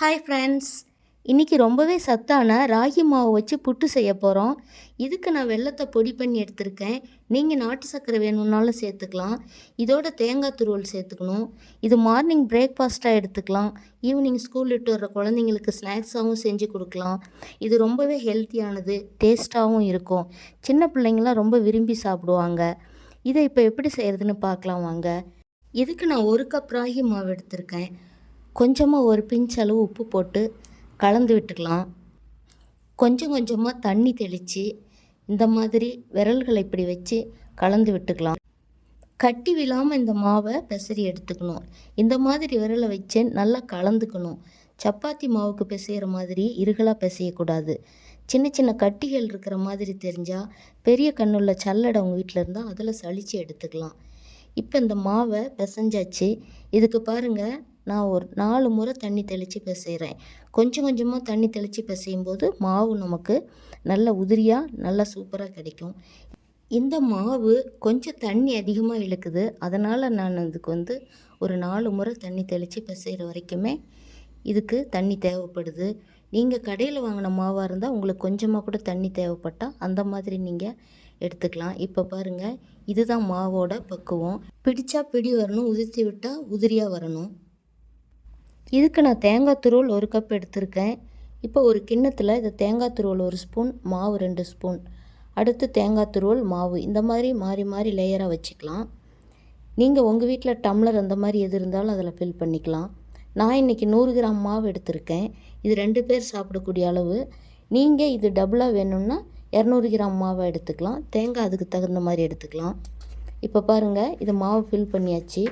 Hi friends இன்றைக்கி ரொம்பவே சத்தான ராகி மாவு வச்சு புட்டு செய்ய போகிறோம் இதுக்கு நான் வெள்ளத்தை பொடி பண்ணி எடுத்திருக்கேன். நீங்கள் நாட்டு சர்க்கரை வேணும்னாலும் சேர்த்துக்கலாம். இதோட தேங்காய் துருவல் சேர்த்துக்கணும். இது மார்னிங் பிரேக்ஃபாஸ்ட்டாக எடுத்துக்கலாம். ஈவினிங் ஸ்கூல் விட்டு வர்ற குழந்தைங்களுக்கு ஸ்நாக்ஸாகவும் செஞ்சு கொடுக்கலாம். இது ரொம்பவே ஹெல்த்தியானது டேஸ்ட்டாகவும் இருக்கும். சின்ன பிள்ளைங்களாம் ரொம்ப விரும்பி சாப்பிடுவாங்க. இதை இப்போ எப்படி செய்கிறதுன்னு பார்க்கலாம் வாங்க. இதுக்கு நான் ஒரு கப் ராகி மாவு எடுத்திருக்கேன். கொஞ்சமாக ஒரு பிஞ்ச் அளவு உப்பு போட்டு கலந்து விட்டுக்கலாம். கொஞ்சம் கொஞ்சமாக தண்ணி தெளித்து இந்த மாதிரி விரல்களை இப்படி வச்சு கலந்து விட்டுக்கலாம். கட்டி விழாமல் இந்த மாவை பெசரி எடுத்துக்கணும். இந்த மாதிரி விரலை வச்சு நல்லா கலந்துக்கணும். சப்பாத்தி மாவுக்கு பிசைகிற மாதிரி இருகலாக பிசையக்கூடாது. சின்ன சின்ன கட்டிகள் இருக்கிற மாதிரி தெரிஞ்சால் பெரிய கண்ணுள்ள சல்லடை உங்கள் வீட்டில் இருந்தால் அதில் சளிச்சு எடுத்துக்கலாம். இப்போ இந்த மாவை பிசைஞ்சாச்சு. இதுக்கு பாருங்கள் நான் ஒரு நாலு முறை தண்ணி தெளித்து பிசைகிறேன் கொஞ்சம் கொஞ்சமாக தண்ணி தெளித்து பிசையும் போது மாவு நமக்கு நல்ல உதிரியாக நல்லா சூப்பராக கிடைக்கும். இந்த மாவு கொஞ்சம் தண்ணி அதிகமாக இழுக்குது. அதனால் நான் இதுக்கு வந்து ஒரு நாலு முறை தண்ணி தெளித்து பிசைகிற வரைக்குமே இதுக்கு தண்ணி தேவைப்படுது. நீங்கள் கடையில் வாங்கின மாவாக இருந்தால் உங்களுக்கு கொஞ்சமாக கூட தண்ணி தேவைப்பட்டால் அந்த மாதிரி நீங்கள் எடுத்துக்கலாம். இப்போ பாருங்கள் இதுதான் மாவோட பக்குவம். பிடிச்சா பிடி வரணும் உதிர்த்தி விட்டால் உதிரியாக வரணும். இதுக்கு நான் தேங்காய் துருவல் ஒரு கப் எடுத்திருக்கேன். இப்போ ஒரு கிண்ணத்தில் இந்த தேங்காய் துருவல் ஒரு ஸ்பூன் மாவு ரெண்டு ஸ்பூன் அடுத்து தேங்காய் துருவல் மாவு. இந்த மாதிரி மாறி மாறி லேயராக வச்சுக்கலாம். நீங்கள் உங்கள் வீட்டில் டம்ளர் அந்த மாதிரி எது இருந்தாலும் அதில் ஃபில் பண்ணிக்கலாம். நான் இன்றைக்கி நூறு கிராம் மாவு எடுத்திருக்கேன். இது ரெண்டு பேர் சாப்பிடக்கூடிய அளவு. நீங்கள் இது டபுளாக வேணும்னா இரநூறு கிராம் மாவை எடுத்துக்கலாம். தேங்காய் அதுக்கு தகுந்த மாதிரி எடுத்துக்கலாம். இப்போ பாருங்கள் இது மாவு ஃபில் பண்ணியாச்சு.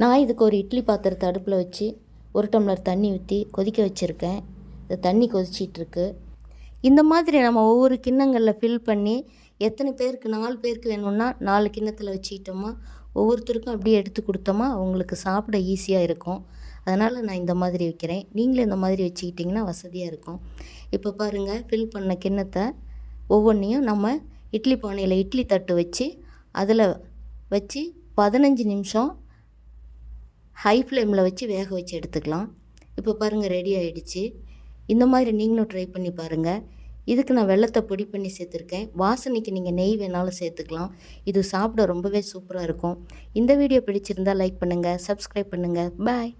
நான் இதுக்கு ஒரு இட்லி பாத்திரத்தை அடுப்பில் வச்சு ஒரு டம்ளர் தண்ணி ஊற்றி கொதிக்க வச்சுருக்கேன். இந்த தண்ணி கொதிச்சிட்ருக்கு. இந்த மாதிரி நம்ம ஒவ்வொரு கிண்ணங்களில் ஃபில் பண்ணி எத்தனை பேருக்கு நாலு பேருக்கு வேணும்னா நாலு கிண்ணத்தில் வச்சுக்கிட்டோமா ஒவ்வொருத்தருக்கும் அப்படியே எடுத்து கொடுத்தோமா அவங்களுக்கு சாப்பிட ஈஸியாக இருக்கும். அதனால் நான் இந்த மாதிரி வைக்கிறேன். நீங்களும் இந்த மாதிரி வச்சுக்கிட்டிங்கன்னா வசதியாக இருக்கும். இப்போ பாருங்கள் ஃபில் பண்ண கிண்ணத்தை ஒவ்வொன்றையும் நம்ம இட்லி பானையில் இட்லி தட்டு வச்சு அதில் வச்சு பதினஞ்சு நிமிஷம் ஹை ஃப்ளேமில் வச்சு வேக வச்சு எடுத்துக்கலாம். இப்போ பாருங்கள் ரெடி ஆகிடுச்சு இந்த மாதிரி நீங்களும் ட்ரை பண்ணி பாருங்கள் இதுக்கு நான் வெள்ளத்தை பொடி பண்ணி சேர்த்துருக்கேன். வாசனைக்கு நீங்கள் நெய் வேணாலும் சேர்த்துக்கலாம். இது சாப்பிட ரொம்பவே சூப்பராக இருக்கும். இந்த வீடியோ பிடிச்சிருந்தால் லைக் பண்ணுங்கள் சப்ஸ்கிரைப் பண்ணுங்கள் பாய்